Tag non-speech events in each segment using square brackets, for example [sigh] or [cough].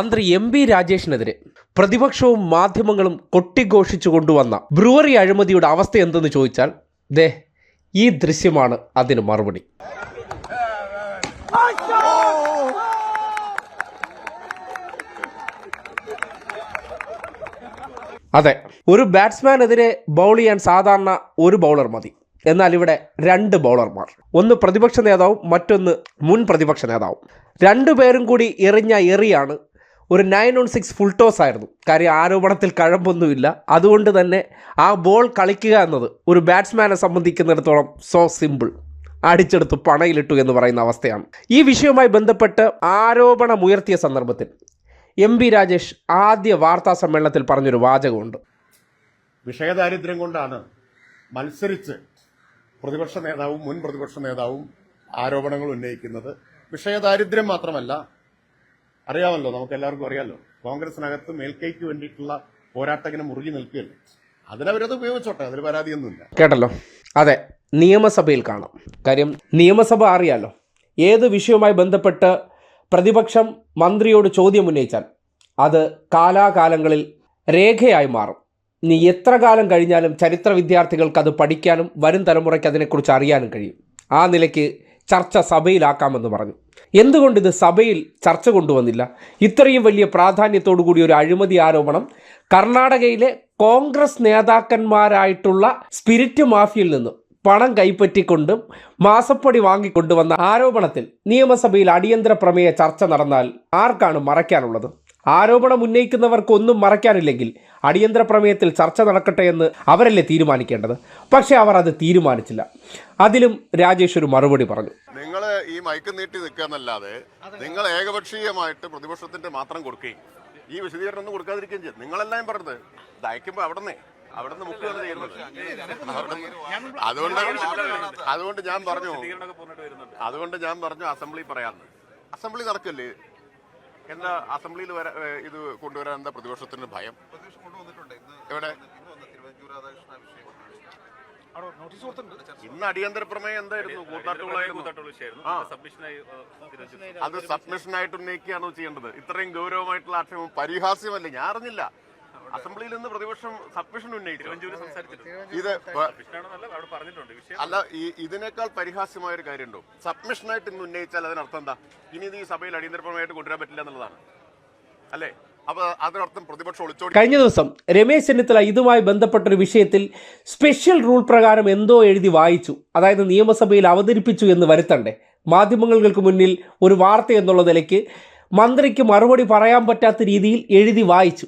മന്ത്രി M B രാജേഷിനെതിരെ പ്രതിപക്ഷവും മാധ്യമങ്ങളും കൊട്ടിഘോഷിച്ചു കൊണ്ടുവന്ന ബ്രുവറി അഴിമതിയുടെ അവസ്ഥ എന്തെന്ന് ചോദിച്ചാൽ ദേ ഈ ദൃശ്യമാണ് അതിന് മറുപടി. അതെ ഒരു ബാറ്റ്സ്മാനെതിരെ ബൗൾ ചെയ്യാൻ സാധാരണ ഒരു ബൗളർ മതി. എന്നാൽ ഇവിടെ രണ്ട് ബൗളർമാർ. ഒന്ന് പ്രതിപക്ഷ നേതാവും മറ്റൊന്ന് മുൻ പ്രതിപക്ഷ നേതാവും. രണ്ടുപേരും കൂടി എറിഞ്ഞ എറിയാണ് ഒരു nine on six full toss ആയിരുന്നു. കാര്യം ആരോപണത്തിൽ കഴമ്പൊന്നുമില്ല. അതുകൊണ്ട് തന്നെ ആ ബോൾ കളിക്കുക എന്നത് ഒരു ബാറ്റ്സ്മാനെ സംബന്ധിക്കുന്നിടത്തോളം സോ സിമ്പിൾ അടിച്ചെടുത്ത് പണയിലിട്ടു എന്ന് പറയുന്ന അവസ്ഥയാണ്. ഈ വിഷയവുമായി ബന്ധപ്പെട്ട് ആരോപണമുയർത്തിയ സന്ദർഭത്തിൽ എം ബി രാജേഷ് ആദ്യ വാർത്താ സമ്മേളനത്തിൽ പറഞ്ഞൊരു വാചകമുണ്ട്. വിഷയദാരിദ്ര്യം കൊണ്ടാണ് മത്സരിച്ച് പ്രതിപക്ഷ നേതാവും മുൻ പ്രതിപക്ഷ നേതാവും ആരോപണങ്ങൾ ഉന്നയിക്കുന്നത്. വിഷയദാരിദ്ര്യം മാത്രമല്ല അറിയാമല്ലോ നമുക്ക് എല്ലാവർക്കും അറിയാമല്ലോ കോൺഗ്രസിനകത്ത് മേൽക്കൈക്ക് വേണ്ടിയിട്ടുള്ള പോരാട്ടത്തിന് മുറുകി നിൽക്കുകയല്ലേ. അതിനവരത് ഉപയോഗിച്ചോട്ടെ അതിൽ പരാതിയൊന്നുമില്ല. കേട്ടല്ലോ. അതെ നിയമസഭയിൽ കാണാം. കാര്യം നിയമസഭ അറിയാലോ ഏത് വിഷയവുമായി ബന്ധപ്പെട്ട് പ്രതിപക്ഷം മന്ത്രിയോട് ചോദ്യം ഉന്നയിച്ചാൽ അത് കാലാകാലങ്ങളിൽ രേഖയായി മാറും. നീ എത്ര കാലം കഴിഞ്ഞാലും ചരിത്ര വിദ്യാർത്ഥികൾക്ക് അത് പഠിക്കാനും വരും തലമുറയ്ക്ക് അതിനെക്കുറിച്ച് അറിയാനും കഴിയും. ആ നിലയ്ക്ക് ചർച്ച സഭയിലാക്കാമെന്ന് പറഞ്ഞു. എന്തുകൊണ്ട് ഇത് സഭയിൽ ചർച്ച കൊണ്ടുവന്നില്ല? ഇത്രയും വലിയ പ്രാധാന്യത്തോടു കൂടി ഒരു അഴിമതി ആരോപണം കർണാടകയിലെ കോൺഗ്രസ് നേതാക്കന്മാരായിട്ടുള്ള സ്പിരിറ്റ് മാഫിയിൽ നിന്നും പണം കൈപ്പറ്റിക്കൊണ്ടും മാസപ്പടി വാങ്ങിക്കൊണ്ടുവന്ന ആരോപണത്തിൽ നിയമസഭയിൽ അടിയന്തര പ്രമേയ ചർച്ച നടന്നാൽ ആർക്കാണ് മറയ്ക്കാനുള്ളത്? ആരോപണം ഉന്നയിക്കുന്നവർക്ക് ഒന്നും മറയ്ക്കാനില്ലെങ്കിൽ അടിയന്തര പ്രമേയത്തിൽ ചർച്ച നടക്കട്ടെ എന്ന് അവരല്ലേ തീരുമാനിക്കേണ്ടത്? പക്ഷേ അവർ അത് തീരുമാനിച്ചില്ല. അതിലും രാജേഷ് ഒരു മറുപടി പറഞ്ഞു. നിങ്ങൾ ഈ മയക്ക് നീട്ടി നിൽക്കാന്നല്ലാതെ നിങ്ങൾ ഏകപക്ഷീയമായിട്ട് പ്രതിപക്ഷത്തിന്റെ മാത്രം കൊടുക്കുകയും ഈ വിശദീകരണം ഒന്നും കൊടുക്കാതിരിക്കുകയും ചെയ്യും. നിങ്ങളെല്ലാം പറഞ്ഞത് ദയക്കുമ്പോ അയക്കുമ്പോ അവിടുന്ന് അവിടുന്ന് മുക്കുകയാണ് ചെയ്യുന്നത്. അതുകൊണ്ട് അതുകൊണ്ട് ഞാൻ പറഞ്ഞു അതുകൊണ്ട് ഞാൻ പറഞ്ഞു അസംബ്ലി പറയാന്ന് അസംബ്ലി നടക്കല്ലേ? എന്താ അസംബ്ലിയിൽ വരാ ഇത് കൊണ്ടുവരാൻ എന്താ പ്രതിപക്ഷത്തിന് ഭയം? എവിടെ? ഇന്ന് അടിയന്തര പ്രമേയം എന്തായിരുന്നു? കൂട്ടാട്ടുകളായിരുന്നു ആ. അത് സബ്മിഷനായിട്ട് ഉന്നയിക്കുകയാണോ ചെയ്യേണ്ടത്? ഇത്രയും ഗൗരവമായിട്ടുള്ള ആക്ഷേപം പരിഹാസ്യമല്ലേ? ഞാൻ അറിഞ്ഞില്ല. അസംബ്ലിയിൽ നിന്ന് പ്രതിപക്ഷം സബ്മിഷൻ ഉന്നയിച്ചു? ഇത് അല്ല ഈ ഇതിനേക്കാൾ പരിഹാസ്യമായ ഒരു കാര്യമുണ്ടോ സബ്മിഷനായിട്ട് ഇന്ന് ഉന്നയിച്ചാൽ അതിനർത്ഥം എന്താ? ഇനി ഇത് ഈ സഭയിൽ അടിയന്തര പ്രമേയമായിട്ട് കൊണ്ടുവരാൻ പറ്റില്ല എന്നുള്ളതാണ്. അല്ലേ? കഴിഞ്ഞ ദിവസം രമേശ് ചെന്നിത്തല ഇതുമായി ബന്ധപ്പെട്ട ഒരു വിഷയത്തിൽ സ്പെഷ്യൽ റൂൾ പ്രകാരം എന്തോ എഴുതി വായിച്ചു. അതായത് നിയമസഭയിൽ അവതരിപ്പിച്ചു എന്ന് വരുത്തണ്ടേ. മാധ്യമങ്ങൾക്ക് മുന്നിൽ ഒരു വാർത്ത എന്നുള്ള നിലയ്ക്ക് മന്ത്രിക്ക് മറുപടി പറയാൻ പറ്റാത്ത രീതിയിൽ എഴുതി വായിച്ചു.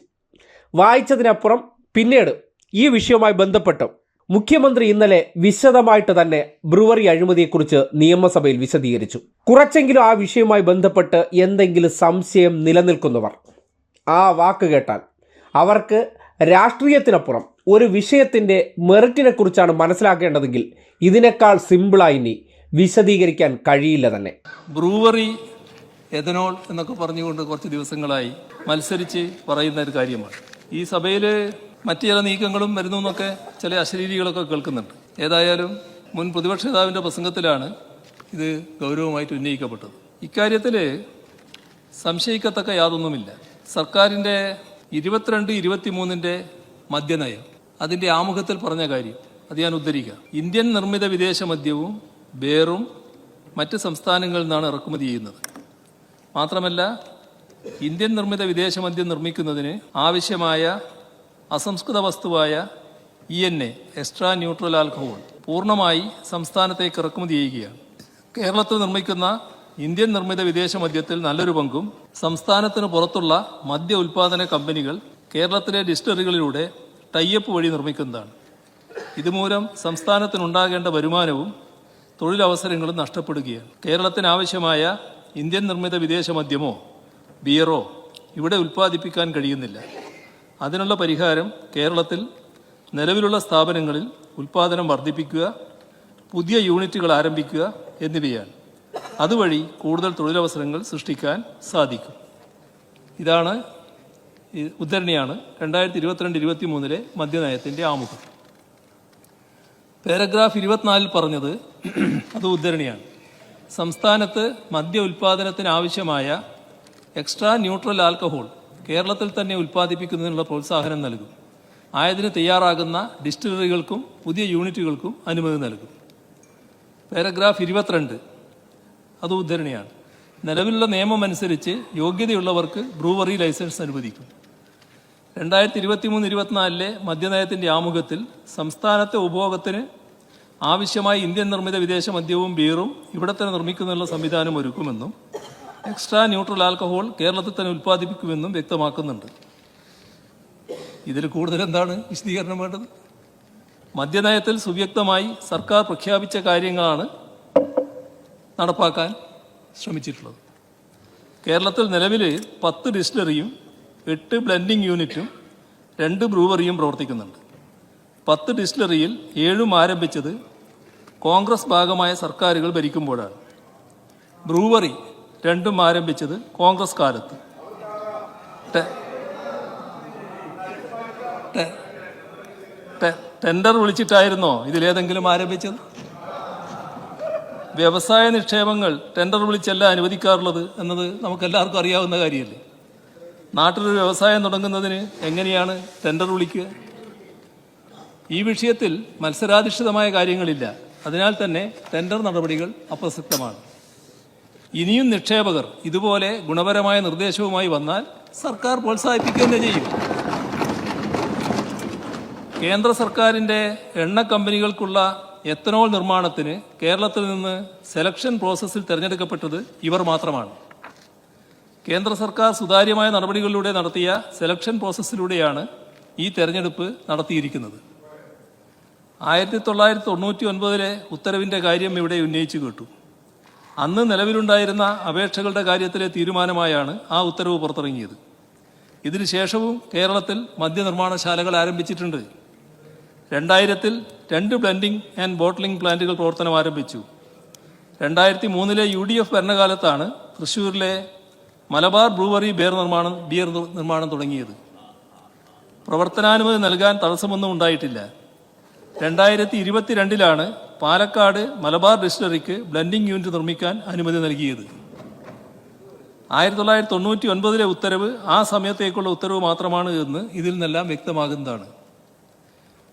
വായിച്ചതിനപ്പുറം പിന്നീട് ഈ വിഷയവുമായി ബന്ധപ്പെട്ട് മുഖ്യമന്ത്രി ഇന്നലെ വിശദമായിട്ട് തന്നെ ബ്രുവറി അഴിമതിയെക്കുറിച്ച് നിയമസഭയിൽ വിശദീകരിച്ചു. കുറച്ചെങ്കിലും ആ വിഷയവുമായി ബന്ധപ്പെട്ട് എന്തെങ്കിലും സംശയം നിലനിൽക്കുന്നവർ ആ വാക്ക് കേട്ടാൽ. അവർക്ക് രാഷ്ട്രീയത്തിനപ്പുറം ഒരു വിഷയത്തിന്റെ മെറിറ്റിനെക്കുറിച്ചാണ് മനസ്സിലാക്കേണ്ടതെങ്കിൽ ഇതിനേക്കാൾ സിമ്പിളായി ഇനി വിശദീകരിക്കാൻ കഴിയില്ല തന്നെ. ബ്രൂവറി എഥനോൾ എന്നൊക്കെ പറഞ്ഞുകൊണ്ട് കുറച്ച് ദിവസങ്ങളായി മത്സരിച്ച് പറയുന്ന ഒരു കാര്യമാണ്. ഈ സഭയിൽ മറ്റു ചില നീക്കങ്ങളും വരുന്നു എന്നൊക്കെ ചില അശരീരികളൊക്കെ കേൾക്കുന്നുണ്ട്. ഏതായാലും മുൻ പ്രതിപക്ഷ നേതാവിന്റെ പ്രസംഗത്തിലാണ് ഇത് ഗൗരവമായിട്ട് ഉന്നയിക്കപ്പെട്ടത്. ഇക്കാര്യത്തിൽ സംശയിക്കത്തക്ക യാതൊന്നുമില്ല. സർക്കാരിന്റെ ഇരുപത്തിരണ്ട് ഇരുപത്തിമൂന്നിന്റെ മദ്യനയം. അതിന്റെ ആമുഖത്തിൽ പറഞ്ഞ കാര്യം അത് ഞാൻ ഉദ്ധരിക്കാം. ഇന്ത്യൻ നിർമ്മിത വിദേശ മദ്യവും ബേറും മറ്റ് സംസ്ഥാനങ്ങളിൽ നിന്നാണ് ഇറക്കുമതി ചെയ്യുന്നത്. മാത്രമല്ല ഇന്ത്യൻ നിർമ്മിത വിദേശ മദ്യം നിർമ്മിക്കുന്നതിന് ആവശ്യമായ അസംസ്കൃത വസ്തുവായ E N A extra neutral alcohol പൂർണമായി സംസ്ഥാനത്തേക്ക് ഇറക്കുമതി ചെയ്യുകയാണ്. കേരളത്തിൽ നിർമ്മിക്കുന്ന ഇന്ത്യൻ നിർമ്മിത വിദേശ മദ്യത്തിൽ നല്ലൊരു പങ്കും സംസ്ഥാനത്തിന് പുറത്തുള്ള മദ്യ ഉൽപാദന കമ്പനികൾ കേരളത്തിലെ ഡിസ്റ്ററികളിലൂടെ ടൈപ്പ് വഴി നിർമ്മിക്കുന്നതാണ്. ഇതുമൂലം സംസ്ഥാനത്തിനുണ്ടാകേണ്ട വരുമാനവും തൊഴിലവസരങ്ങളും നഷ്ടപ്പെടുകയാണ്. കേരളത്തിനാവശ്യമായ ഇന്ത്യൻ നിർമ്മിത വിദേശ മദ്യമോ ബിയറോ ഇവിടെ ഉൽപ്പാദിപ്പിക്കാൻ കഴിയുന്നില്ല. അതിനുള്ള പരിഹാരം കേരളത്തിൽ നിലവിലുള്ള സ്ഥാപനങ്ങളിൽ ഉൽപ്പാദനം വർദ്ധിപ്പിക്കുക പുതിയ യൂണിറ്റുകൾ ആരംഭിക്കുക എന്നിവയാണ്. അതുവഴി കൂടുതൽ തൊഴിലവസരങ്ങൾ സൃഷ്ടിക്കാൻ സാധിക്കും. ഇതാണ് ഉദ്ധരണിയാണ് രണ്ടായിരത്തി ഇരുപത്തിരണ്ട് ഇരുപത്തി മൂന്നിലെ മദ്യനയത്തിന്റെ ആമുഖം. പാരഗ്രാഫ് ഇരുപത്തിനാലിൽ പറഞ്ഞത് അത് ഉദ്ധരണിയാണ്. സംസ്ഥാനത്ത് മദ്യ ഉൽപാദനത്തിന് ആവശ്യമായ എക്സ്ട്രാ ന്യൂട്രൽ ആൽക്കഹോൾ കേരളത്തിൽ തന്നെ ഉൽപ്പാദിപ്പിക്കുന്നതിനുള്ള പ്രോത്സാഹനം നൽകും. ആയതിന് തയ്യാറാകുന്ന ഡിസ്റ്റിലറികൾക്കും പുതിയ യൂണിറ്റുകൾക്കും അനുമതി നൽകും. പാരഗ്രാഫ് ഇരുപത്തിരണ്ട് അത് ഉദ്ധരണിയാണ്. നിലവിലുള്ള നിയമം അനുസരിച്ച് യോഗ്യതയുള്ളവർക്ക് ബ്രൂവറി ലൈസൻസ് അനുവദിക്കും. രണ്ടായിരത്തി ഇരുപത്തി മൂന്ന് ഇരുപത്തിനാലിലെ മദ്യനയത്തിന്റെ ആമുഖത്തിൽ സംസ്ഥാനത്തെ ഉപഭോഗത്തിന് ആവശ്യമായ ഇന്ത്യൻ നിർമ്മിത വിദേശ മദ്യവും ബീറും ഇവിടെ തന്നെ നിർമ്മിക്കുന്നതിനുള്ള സംവിധാനം ഒരുക്കുമെന്നും എക്സ്ട്രാ ന്യൂട്രൽ ആൽക്കഹോൾ കേരളത്തിൽ തന്നെ ഉൽപ്പാദിപ്പിക്കുമെന്നും വ്യക്തമാക്കുന്നുണ്ട്. ഇതിൽ കൂടുതൽ എന്താണ് വിശദീകരണം വേണ്ടത്? മദ്യനയത്തിൽ സുവ്യക്തമായി സർക്കാർ പ്രഖ്യാപിച്ച കാര്യങ്ങളാണ് നടപ്പാക്കാൻ ശ്രമിച്ചിട്ടുള്ളത്. കേരളത്തിൽ നിലവിൽ പത്ത് ഡിസ്റ്റിലറിയും എട്ട് ബ്ലെൻഡിംഗ് യൂണിറ്റും രണ്ട് ബ്രൂവറിയും പ്രവർത്തിക്കുന്നുണ്ട്. പത്ത് ഡിസ്റ്റിലറിയിൽ ഏഴും ആരംഭിച്ചത് കോൺഗ്രസ് ഭാഗമായ സർക്കാരുകൾ ഭരിക്കുമ്പോഴാണ്. ബ്രൂവറി രണ്ടും ആരംഭിച്ചത് കോൺഗ്രസ് കാലത്ത്. ടെൻഡർ വിളിച്ചിട്ടായിരുന്നോ ഇതിലേതെങ്കിലും ആരംഭിച്ചത്? വ്യവസായ നിക്ഷേപങ്ങൾ ടെൻഡർ വിളിച്ചല്ല അനുവദിക്കാറുള്ളത് എന്നത് നമുക്കെല്ലാവർക്കും അറിയാവുന്ന കാര്യമല്ലേ? നാട്ടിലൊരു വ്യവസായം തുടങ്ങുന്നതിന് എങ്ങനെയാണ് ടെൻഡർ വിളിക്കുക? ഈ വിഷയത്തിൽ മത്സരാധിഷ്ഠിതമായ കാര്യങ്ങളില്ല. അതിനാൽ തന്നെ ടെൻഡർ നടപടികൾ അപ്രസക്തമാണ്. ഇനിയും നിക്ഷേപകർ ഇതുപോലെ ഗുണപരമായ നിർദ്ദേശവുമായി വന്നാൽ സർക്കാർ പ്രോത്സാഹിപ്പിക്കുക തന്നെ ചെയ്യും. കേന്ദ്ര സർക്കാരിന്റെ എണ്ണ കമ്പനികൾക്കുള്ള എത്തനോൾ നിർമ്മാണത്തിന് കേരളത്തിൽ നിന്ന് സെലക്ഷൻ പ്രോസസ്സിൽ തിരഞ്ഞെടുക്കപ്പെട്ടത് ഇവർ മാത്രമാണ്. കേന്ദ്ര സർക്കാർ സുതാര്യമായ നടപടികളിലൂടെ നടത്തിയ സെലക്ഷൻ പ്രോസസ്സിലൂടെയാണ് ഈ തെരഞ്ഞെടുപ്പ് നടത്തിയിരിക്കുന്നത്. ആയിരത്തി തൊള്ളായിരത്തി തൊണ്ണൂറ്റി ഒൻപതിലെ ഉത്തരവിന്റെ കാര്യം ഇവിടെ ഉന്നയിച്ചു കേട്ടു. അന്ന് നിലവിലുണ്ടായിരുന്ന അപേക്ഷകളുടെ കാര്യത്തിലെ തീരുമാനമായാണ് ആ ഉത്തരവ് പുറത്തിറങ്ങിയത്. ഇതിനുശേഷവും കേരളത്തിൽ മദ്യനിർമ്മാണശാലകൾ ആരംഭിച്ചിട്ടുണ്ട്. രണ്ടായിരത്തിൽ രണ്ട് ബ്ലെൻഡിംഗ് ആൻഡ് ബോട്ട്ലിംഗ് പ്ലാന്റുകൾ പ്രവർത്തനം ആരംഭിച്ചു. രണ്ടായിരത്തി മൂന്നിലെ യു ഡി എഫ് ഭരണകാലത്താണ് തൃശ്ശൂരിലെ മലബാർ ബ്രൂവറി ബിയർ നിർമ്മാണം ബിയർ നിർമ്മാണം തുടങ്ങിയത്. പ്രവർത്തനാനുമതി നൽകാൻ തടസ്സമൊന്നും ഉണ്ടായിട്ടില്ല. രണ്ടായിരത്തി ഇരുപത്തിരണ്ടിലാണ് പാലക്കാട് മലബാർ ഡിസ്റ്റിലറിക്ക് ബ്ലെൻഡിംഗ് യൂണിറ്റ് നിർമ്മിക്കാൻ അനുമതി നൽകിയത്. ആയിരത്തി തൊള്ളായിരത്തി തൊണ്ണൂറ്റി ഒൻപതിലെ ഉത്തരവ് ആ സമയത്തേക്കുള്ള ഉത്തരവ് മാത്രമാണ് എന്ന് ഇതിൽ നിന്നെല്ലാം വ്യക്തമാകുന്നതാണ്.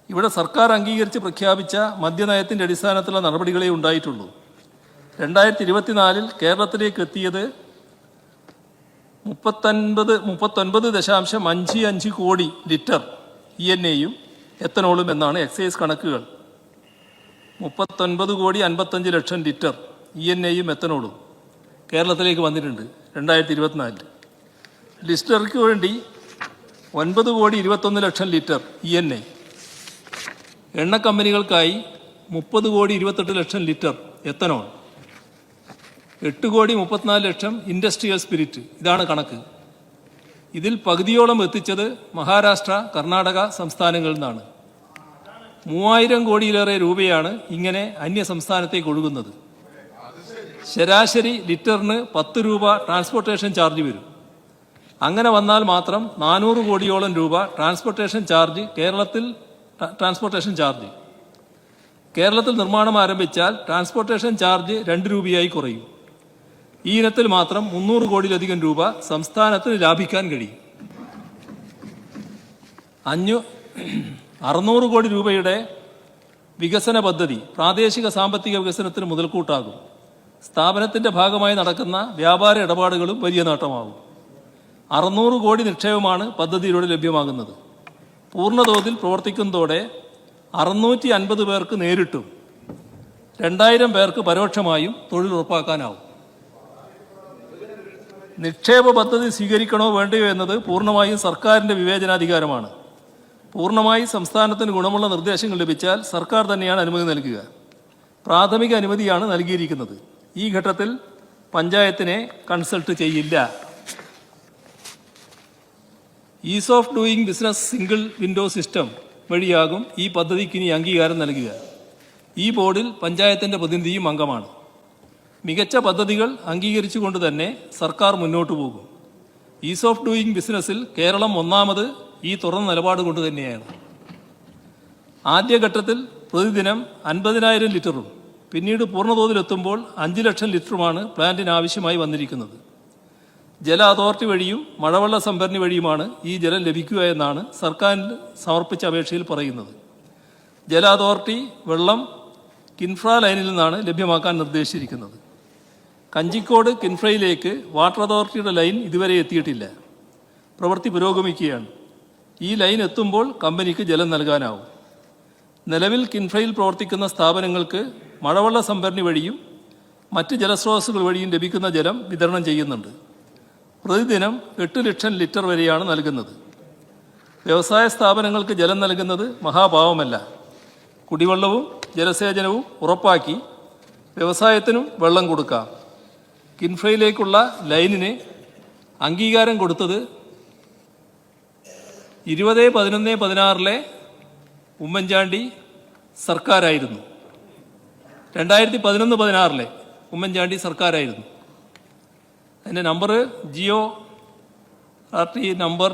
ഇവിടെ സർക്കാർ അംഗീകരിച്ച് പ്രഖ്യാപിച്ച മദ്യനയത്തിന്റെ അടിസ്ഥാനത്തിലുള്ള നടപടികളെ ഉണ്ടായിട്ടുള്ളൂ. രണ്ടായിരത്തി ഇരുപത്തിനാലിൽ കേരളത്തിലേക്ക് എത്തിയത് മുപ്പത്തൊൻപത് മുപ്പത്തൊൻപത് ദശാംശം അഞ്ച് അഞ്ച് കോടി ലിറ്റർ ഇ എൻ എയും എത്തനോളും എന്നാണ് എക്സൈസ് കണക്കുകൾ. മുപ്പത്തൊൻപത് കോടി അൻപത്തഞ്ച് ലക്ഷം ലിറ്റർ ഇ എൻ എയും എത്തനോളും കേരളത്തിലേക്ക് വന്നിട്ടുണ്ട് രണ്ടായിരത്തി ഇരുപത്തിനാലിൽ ലിസ്റ്റർക്ക് വേണ്ടി ഒൻപത് കോടി ഇരുപത്തൊന്ന് ലക്ഷം ലിറ്റർ ഇ എൻ എ. എണ്ണ കമ്പനികൾക്കായി മുപ്പത് കോടി ഇരുപത്തെട്ട് ലക്ഷം ലിറ്റർ എത്തനോൾ. എട്ട് കോടി മുപ്പത്തിനാല് ലക്ഷം ഇൻഡസ്ട്രിയൽ സ്പിരിറ്റ്. ഇതാണ് കണക്ക്. ഇതിൽ പകുതിയോളം എത്തിച്ചത് മഹാരാഷ്ട്ര കർണാടക സംസ്ഥാനങ്ങളിൽ നിന്നാണ്. മൂവായിരം കോടിയിലേറെ രൂപയാണ് ഇങ്ങനെ അന്യ സംസ്ഥാനത്തേക്ക് ഒഴുകുന്നത്. ശരാശരി ലിറ്ററിന് പത്ത് രൂപ ട്രാൻസ്പോർട്ടേഷൻ ചാർജ് വരും. അങ്ങനെ വന്നാൽ മാത്രം നാനൂറ് കോടിയോളം രൂപ ട്രാൻസ്പോർട്ടേഷൻ ചാർജ് കേരളത്തിൽ ട്രാൻസ്പോർട്ടേഷൻ ചാർജ് കേരളത്തിൽ നിർമ്മാണം ആരംഭിച്ചാൽ ട്രാൻസ്പോർട്ടേഷൻ ചാർജ് രണ്ട് രൂപയായി കുറയും. ഈ ഇനത്തിൽ മാത്രം മുന്നൂറ് കോടിയിലധികം രൂപ സംസ്ഥാനത്തിന് ലാഭിക്കാൻ കഴിയും. അഞ്ഞു [clears throat] അറുന്നൂറ് കോടി രൂപയുടെ വികസന പദ്ധതി പ്രാദേശിക സാമ്പത്തിക വികസനത്തിന് മുതൽക്കൂട്ടാകും. സ്ഥാപനത്തിന്റെ ഭാഗമായി നടക്കുന്ന വ്യാപാര ഇടപാടുകളും വലിയ നേട്ടമാകും. അറുന്നൂറ് കോടി നിക്ഷേപമാണ് പദ്ധതിയിലൂടെ ലഭ്യമാകുന്നത്. പൂർണതോതിൽ പ്രവർത്തിക്കുന്നതോടെ അറുന്നൂറ്റി അൻപത് പേർക്ക് നേരിട്ടും രണ്ടായിരം പേർക്ക് പരോക്ഷമായും തൊഴിൽ ഉറപ്പാക്കാനാവും. നിക്ഷേപ പദ്ധതി സ്വീകരിക്കണോ വേണ്ടയോ എന്നത് പൂർണമായും സർക്കാരിന്റെ വിവേചനാധികാരമാണ്. പൂർണമായി സംസ്ഥാനത്തിന് ഗുണമുള്ള നിർദ്ദേശങ്ങൾ ലഭിച്ചാൽ സർക്കാർ തന്നെയാണ് അനുമതി നൽകുക. പ്രാഥമിക അനുമതിയാണ് നൽകിയിരിക്കുന്നത്. ഈ ഘട്ടത്തിൽ പഞ്ചായത്തിനെ കൺസൾട്ട് ചെയ്യില്ല. Ease of doing business single window system വഴിയാകും ഈ പദ്ധതിക്ക് ഇനി അംഗീകാരം നൽകുക. ഈ ബോർഡിൽ പഞ്ചായത്തിന്റെ പ്രതിനിധിയും അംഗമാണ്. മികച്ച പദ്ധതികൾ അംഗീകരിച്ചുകൊണ്ട് തന്നെ സർക്കാർ മുന്നോട്ടു പോകും. ഈസ് ഓഫ് ഡൂയിങ് ബിസിനസ്സിൽ കേരളം ഒന്നാമത് ഈ തുറന്ന നിലപാട് കൊണ്ട് തന്നെയാണ്. ആദ്യഘട്ടത്തിൽ പ്രതിദിനം അൻപതിനായിരം ലിറ്ററും പിന്നീട് പൂർണതോതിലെത്തുമ്പോൾ അഞ്ച് ലക്ഷം ലിറ്ററുമാണ് പ്ലാന്റിന് ആവശ്യമായി വന്നിരിക്കുന്നത്. ജല അതോറിറ്റി വഴിയും മഴവെള്ള സംഭരണി വഴിയുമാണ് ഈ ജലം ലഭിക്കുക എന്നാണ് സർക്കാരിന് സമർപ്പിച്ച അപേക്ഷയിൽ പറയുന്നത്. ജല അതോറിറ്റി വെള്ളം കിൻഫ്ര ലൈനിൽ നിന്നാണ് ലഭ്യമാക്കാൻ നിർദ്ദേശിച്ചിരിക്കുന്നത്. കഞ്ചിക്കോട് കിൻഫ്രയിലേക്ക് വാട്ടർ അതോറിറ്റിയുടെ ലൈൻ ഇതുവരെ എത്തിയിട്ടില്ല. പ്രവൃത്തി പുരോഗമിക്കുകയാണ്. ഈ ലൈൻ എത്തുമ്പോൾ കമ്പനിക്ക് ജലം നൽകാനാവും. നിലവിൽ കിൻഫ്രയിൽ പ്രവർത്തിക്കുന്ന സ്ഥാപനങ്ങൾക്ക് മഴവെള്ള സംഭരണി വഴിയും മറ്റ് ജലസ്രോതസ്സുകൾ വഴിയും ലഭിക്കുന്ന ജലം വിതരണം ചെയ്യുന്നുണ്ട്. പ്രതിദിനം എട്ട് ലക്ഷം ലിറ്റർ വരെയാണ് നൽകുന്നത്. വ്യവസായ സ്ഥാപനങ്ങൾക്ക് ജലം നൽകുന്നത് മഹാഭാവമല്ല. കുടിവെള്ളവും ജലസേചനവും ഉറപ്പാക്കി വ്യവസായത്തിനും വെള്ളം കൊടുക്കാം. കിൻഫ്രയിലേക്കുള്ള ലൈനിന് അംഗീകാരം കൊടുത്തത് ഇരുപത് പതിനൊന്ന് പതിനാറിലെ ഉമ്മൻചാണ്ടി സർക്കാരായിരുന്നു. രണ്ടായിരത്തി പതിനൊന്ന് പതിനാറിലെ ഉമ്മൻചാണ്ടി സർക്കാരായിരുന്നു. അതിന്റെ number GO R T number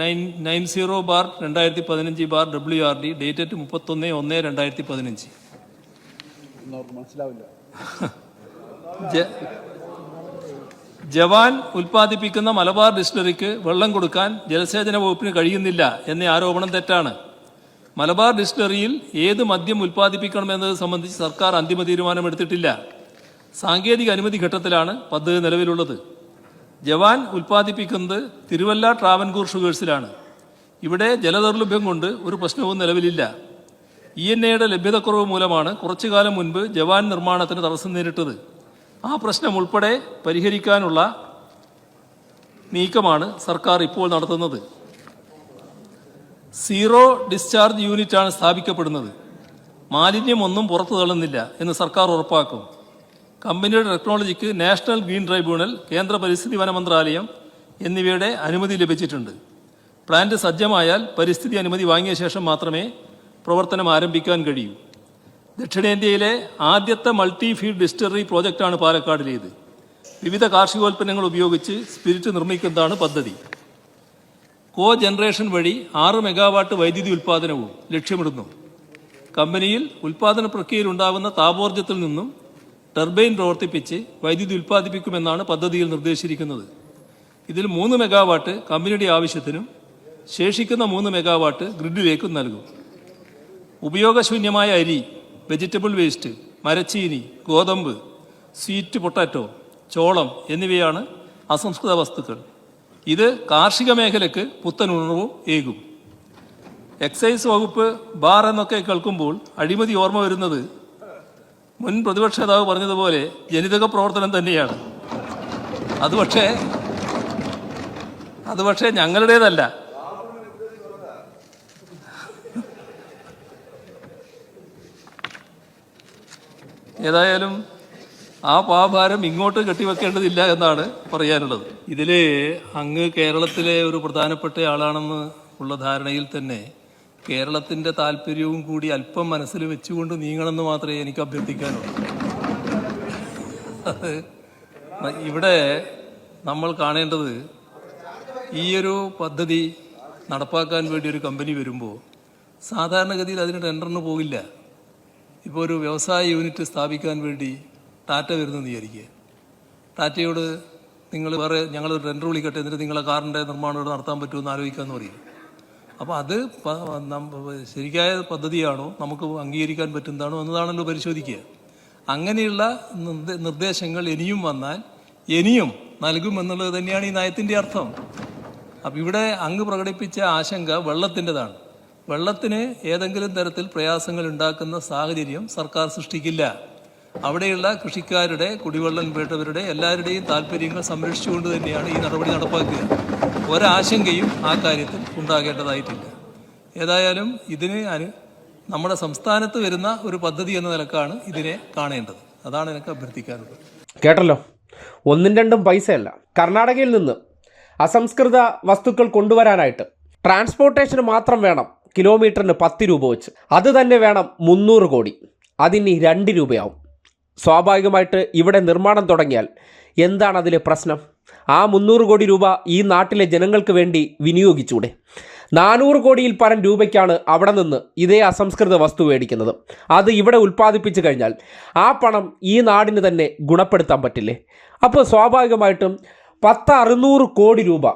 nine nine zero bar രണ്ടായിരത്തി പതിനഞ്ച് bar W R D. Dated മുപ്പത്തൊന്ന് ഒന്ന് രണ്ടായിരത്തി പതിനഞ്ച്. മനസ്സിലാവില്ല. ജവാൻ ഉൽപ്പാദിപ്പിക്കുന്ന മലബാർ ഡിസ്റ്റിലറിക്ക് വെള്ളം കൊടുക്കാൻ ജലസേചന വകുപ്പിന് കഴിയുന്നില്ല എന്ന ആരോപണം തെറ്റാണ്. മലബാർ ഡിസ്റ്റിലറിയിൽ ഏത് മദ്യം ഉൽപ്പാദിപ്പിക്കണമെന്നത് സംബന്ധിച്ച് സർക്കാർ അന്തിമ തീരുമാനമെടുത്തിട്ടില്ല. സാങ്കേതിക അനുമതി ഘട്ടത്തിലാണ് പദ്ധതി നിലവിലുള്ളത്. ജവാൻ ഉൽപ്പാദിപ്പിക്കുന്നത് തിരുവല്ല ട്രാവൻകൂർ ഷുഗേഴ്സിലാണ്. ഇവിടെ ജലദൗർലഭ്യം കൊണ്ട് ഒരു പ്രശ്നവും നിലവിലില്ല. ഇ എൻ എയുടെ ലഭ്യതക്കുറവ് മൂലമാണ് കുറച്ചു കാലം മുൻപ് ജവാൻ നിർമ്മാണത്തിന് തടസ്സം നേരിട്ടത്. ആ പ്രശ്നം ഉൾപ്പെടെ പരിഹരിക്കാനുള്ള നീക്കമാണ് സർക്കാർ ഇപ്പോൾ നടത്തുന്നത്. സീറോ ഡിസ്ചാർജ് യൂണിറ്റാണ് സ്ഥാപിക്കപ്പെടുന്നത്. മാലിന്യം ഒന്നും പുറത്തു തള്ളുന്നില്ല എന്ന് സർക്കാർ ഉറപ്പാക്കും. കമ്പനിയുടെ ടെക്നോളജിക്ക് നാഷണൽ ഗ്രീൻ ട്രൈബ്യൂണൽ കേന്ദ്ര പരിസ്ഥിതി വന മന്ത്രാലയം എന്നിവയുടെ അനുമതി ലഭിച്ചിട്ടുണ്ട്. പ്ലാന്റ് സജ്ജമായാൽ പരിസ്ഥിതി അനുമതി വാങ്ങിയ ശേഷം മാത്രമേ പ്രവർത്തനം ആരംഭിക്കാൻ കഴിയൂ. ദക്ഷിണേന്ത്യയിലെ ആദ്യത്തെ മൾട്ടി ഫീഡ് ഡിസ്റ്റിലറി പ്രോജക്റ്റാണ് പാലക്കാടിലേത്. വിവിധ കാർഷികോൽപ്പന്നങ്ങൾ ഉപയോഗിച്ച് സ്പിരിറ്റ് നിർമ്മിക്കുന്നതാണ് പദ്ധതി. കോ ജനറേഷൻ വഴി ആറ് മെഗാവാട്ട് വൈദ്യുതി ഉൽപ്പാദനവും ലക്ഷ്യമിടുന്നു. കമ്പനിയിൽ ഉൽപ്പാദന പ്രക്രിയയിൽ ഉണ്ടാകുന്ന താപോർജത്തിൽ നിന്നും ടർബൈൻ പ്രവർത്തിപ്പിച്ച് വൈദ്യുതി ഉൽപ്പാദിപ്പിക്കുമെന്നാണ് പദ്ധതിയിൽ നിർദ്ദേശിച്ചിരിക്കുന്നത്. ഇതിൽ മൂന്ന് മെഗാവാട്ട് കമ്പനിയുടെ ആവശ്യത്തിനും ശേഷിക്കുന്ന മൂന്ന് മെഗാവാട്ട് ഗ്രിഡിലേക്കും നൽകും. ഉപയോഗശൂന്യമായ അരി വെജിറ്റബിൾ വേസ്റ്റ് മരച്ചീനി ഗോതമ്പ് സ്വീറ്റ് പൊട്ടാറ്റോ ചോളം എന്നിവയാണ് അസംസ്കൃത വസ്തുക്കൾ. ഇത് കാർഷിക മേഖലയ്ക്ക് പുത്തൻ ഉണർവും ഏകും. എക്സൈസ് വകുപ്പ് ബാർ എന്നൊക്കെ കേൾക്കുമ്പോൾ അഴിമതി ഓർമ്മ വരുന്നത് മുൻ പ്രതിപക്ഷ നേതാവ് പറഞ്ഞതുപോലെ ജനിതക പ്രവർത്തനം തന്നെയാണ്. അത് പക്ഷേ അത് പക്ഷേ ഞങ്ങളുടേതല്ല. ഏതായാലും ആ പാഭാരം ഇങ്ങോട്ട് കെട്ടിവെക്കേണ്ടതില്ല എന്നാണ് പറയാനുള്ളത്. ഇതിൽ അങ്ങ് കേരളത്തിലെ ഒരു പ്രധാനപ്പെട്ട ആളാണെന്ന് ഉള്ള ധാരണയിൽ തന്നെ കേരളത്തിന്റെ താല്പര്യവും കൂടി അല്പം മനസ്സിൽ വെച്ചുകൊണ്ട് നീങ്ങണമെന്ന് മാത്രമേ എനിക്ക് അഭ്യർത്ഥിക്കാനുള്ളൂ. അത് ഇവിടെ നമ്മൾ കാണേണ്ടത് ഈയൊരു പദ്ധതി നടപ്പാക്കാൻ വേണ്ടി ഒരു കമ്പനി വരുമ്പോൾ സാധാരണഗതിയിൽ അതിന് ടെൻഡറിന് പോകില്ല. ഇപ്പോൾ ഒരു വ്യവസായ യൂണിറ്റ് സ്ഥാപിക്കാൻ വേണ്ടി ടാറ്റ വരുന്നു വിചാരിക്കുക. ടാറ്റയോട് നിങ്ങൾ വേറെ ഞങ്ങൾ ടെൻഡർ വിളിക്കട്ടെ എന്നിട്ട് നിങ്ങളെ കാറിന്റെ നിർമ്മാണം നടത്താൻ പറ്റുമെന്ന് ആലോചിക്കാമെന്ന് പറയും. അപ്പോൾ അത് ശരിയായ പദ്ധതിയാണോ? നമുക്ക് അംഗീകരിക്കാൻ പറ്റുന്നതാണോ എന്നതാണല്ലോ പരിശോധിക്കുക. അങ്ങനെയുള്ള നിർദ്ദേശങ്ങൾ ഇനിയും വന്നാൽ ഇനിയും നൽകുമെന്നുള്ളത് തന്നെയാണ് ഈ നയത്തിന്റെ അർത്ഥം. അപ്പോൾ ഇവിടെ അങ്ങ് പ്രകടിപ്പിച്ച ആശങ്ക വെള്ളത്തിന്റെതാണ്. വെള്ളത്തിന് ഏതെങ്കിലും തരത്തിൽ പ്രയാസങ്ങൾ ഉണ്ടാക്കുന്ന സാഹചര്യം സർക്കാർ സൃഷ്ടിക്കില്ല. അവിടെയുള്ള കൃഷിക്കാരുടെ കുടിവെള്ളം വേണ്ടവരുടെ എല്ലാവരുടെയും താല്പര്യങ്ങൾ സംരക്ഷിച്ചുകൊണ്ട് തന്നെയാണ് ഈ നടപടി നടപ്പാക്കുക. ഒരാശങ്കയും ആ കാര്യത്തിൽ ഉണ്ടാകേണ്ടതായിട്ടില്ല. ഏതായാലും ഇതിന് നമ്മുടെ സംസ്ഥാനത്ത് വരുന്ന ഒരു പദ്ധതി എന്ന നിലക്കാണ് ഇതിനെ കാണേണ്ടത്. അതാണ് എനിക്ക് അഭ്യർത്ഥിക്കാറുള്ളത് കേട്ടല്ലോ. ഒന്നും രണ്ടും പൈസയല്ല. കർണാടകയിൽ നിന്ന് അസംസ്കൃത വസ്തുക്കൾ കൊണ്ടുവരാനായിട്ട് ട്രാൻസ്പോർട്ടേഷന് മാത്രം വേണം കിലോമീറ്ററിന് പത്ത് രൂപ വെച്ച്. അത് തന്നെ വേണം മുന്നൂറ് കോടി. അതിനി രണ്ട് രൂപയാവും. സ്വാഭാവികമായിട്ട് ഇവിടെ നിർമ്മാണം തുടങ്ങിയാൽ എന്താണ് അതിലെ പ്രശ്നം? ആ മുന്നൂറ് കോടി രൂപ ഈ നാട്ടിലെ ജനങ്ങൾക്ക് വേണ്ടി വിനിയോഗിച്ചൂടെ? നാനൂറ് കോടിയിൽ പരം രൂപയ്ക്കാണ് അവിടെ നിന്ന് ഇതേ അസംസ്കൃത വസ്തു മേടിക്കുന്നത്. അത് ഇവിടെ ഉൽപ്പാദിപ്പിച്ചു കഴിഞ്ഞാൽ ആ പണം ഈ നാടിന് തന്നെ ഗുണപ്പെടുത്താൻ പറ്റില്ലേ? അപ്പോൾ സ്വാഭാവികമായിട്ടും പത്ത് അറുന്നൂറ് കോടി രൂപ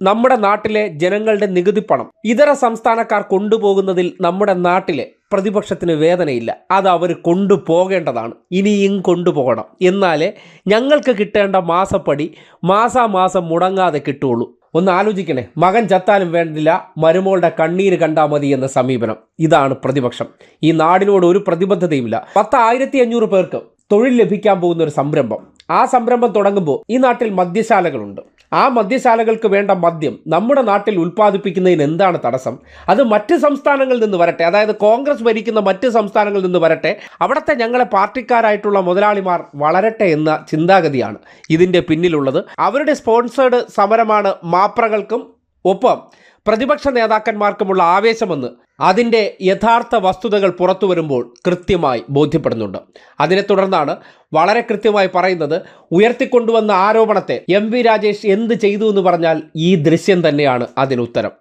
നമ്മുടെ നാട്ടിലെ ജനങ്ങളുടെ നികുതി പണം ഇതര സംസ്ഥാനക്കാർ കൊണ്ടുപോകുന്നതിൽ നമ്മുടെ നാട്ടിലെ പ്രതിപക്ഷത്തിന് വേദനയില്ല. അത് അവർ കൊണ്ടുപോകേണ്ടതാണ്. ഇനിയും കൊണ്ടുപോകണം. എന്നാലേ ഞങ്ങൾക്ക് കിട്ടേണ്ട മാസപ്പടി മാസാമാസം മുടങ്ങാതെ കിട്ടുള്ളൂ ഒന്ന് ആലോചിക്കണേ. മകൻ ചത്താലും വേണ്ടില്ല. മരുമോളുടെ കണ്ണീര് കണ്ടാൽ മതി എന്ന സമീപനം. ഇതാണ് പ്രതിപക്ഷം. ഈ നാടിനോട് ഒരു പ്രതിബദ്ധതയുമില്ല. പത്ത് ആയിരത്തി അഞ്ഞൂറ് പേർക്ക് തൊഴിൽ ലഭിക്കാൻ പോകുന്ന ഒരു സംരംഭം. ആ സംരംഭം തുടങ്ങുമ്പോൾ ഈ നാട്ടിൽ മദ്യശാലകളുണ്ട്. ആ മദ്യശാലകൾക്ക് വേണ്ട മദ്യം നമ്മുടെ നാട്ടിൽ ഉൽപ്പാദിപ്പിക്കുന്നതിന് എന്താണ് തടസ്സം? അത് മറ്റ് സംസ്ഥാനങ്ങളിൽ നിന്ന് വരട്ടെ. അതായത് കോൺഗ്രസ് ഭരിക്കുന്ന മറ്റ് സംസ്ഥാനങ്ങളിൽ നിന്ന് വരട്ടെ. അവിടുത്തെ ഞങ്ങളെ പാർട്ടിക്കാരായിട്ടുള്ള മുതലാളിമാർ വളരട്ടെ എന്ന ചിന്താഗതിയാണ് ഇതിന്റെ പിന്നിലുള്ളത്. അവരുടെ സ്പോൺസേഡ് സമരമാണ് മാപ്രകൾക്കും ഒപ്പം പ്രതിപക്ഷ നേതാക്കന്മാർക്കുമുള്ള ആവേശമെന്ന് അതിന്റെ യഥാർത്ഥ വസ്തുതകൾ പുറത്തു വരുമ്പോൾ കൃത്യമായി ബോധ്യപ്പെടുന്നുണ്ട് അതിനെ തുടർന്നാണ് വളരെ കൃത്യമായി പറയുന്നത് ഉയർത്തിക്കൊണ്ടുവന്ന ആരോപണത്തെ എം വി രാജേഷ് എന്ത് ചെയ്തു എന്ന് പറഞ്ഞാൽ ഈ ദൃശ്യം തന്നെയാണ് അതിനുത്തരം!